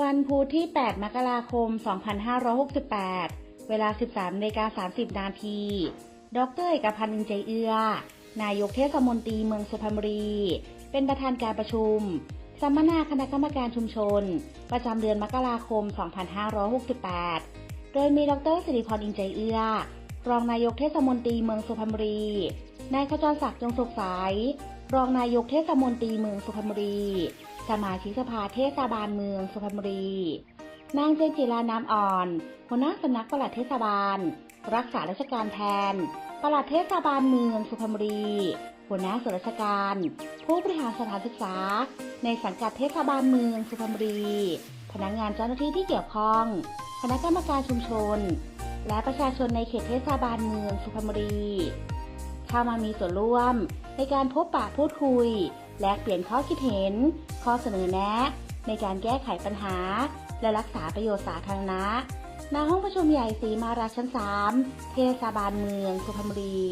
วันพุธที่ 8 มกราคม 2568 เวลา 13นาฬิกา30 นาที ดรเอกพันธ์อินใจเอื้อนายกเทศมนตรีเมืองสุพรรณบุรี เป็นประธานการประชุม สัมมนาคณะกรรมการชุมชน ประจำเดือนมกราคม 2568 โดยมีดรสิริพรอินใจเอื้อรองนายกเทศมนตรีเมืองสุพรรณบุรี นายขจรศักดิ์จงสุขสาย รองนายกเทศมนตรีเมืองสุพรรณบุรี สมาชิกสภาเทศบาลเมืองสุพรรณบุรี นางเจนจิราน้ำอ่อนหัวหน้าสำนักปลัดเทศบาล รักษาราชการแทนปลัดเทศบาลเมืองสุพรรณบุรี หัวหน้าส่วนราชการ ผู้บริหารสถานศึกษา ในสังกัดเทศบาลเมืองสุพรรณบุรี พนักงานเจ้าหน้าที่ที่เกี่ยวข้อง คณะกรรมการชุมชน และประชาชนในเขตเทศบาลเมืองสุพรรณบุรี เข้ามามีส่วนร่วมในการพบปะพูดคุย แลกเปลี่ยนข้อคิดเห็น ข้อเสนอแนะ ในการแก้ไขปัญหา และรักษาประโยชน์สาธารณะณห้องประชุมใหญ่สีมาราชั้น 3 เทศบาลเมืองสุพรรณบุรี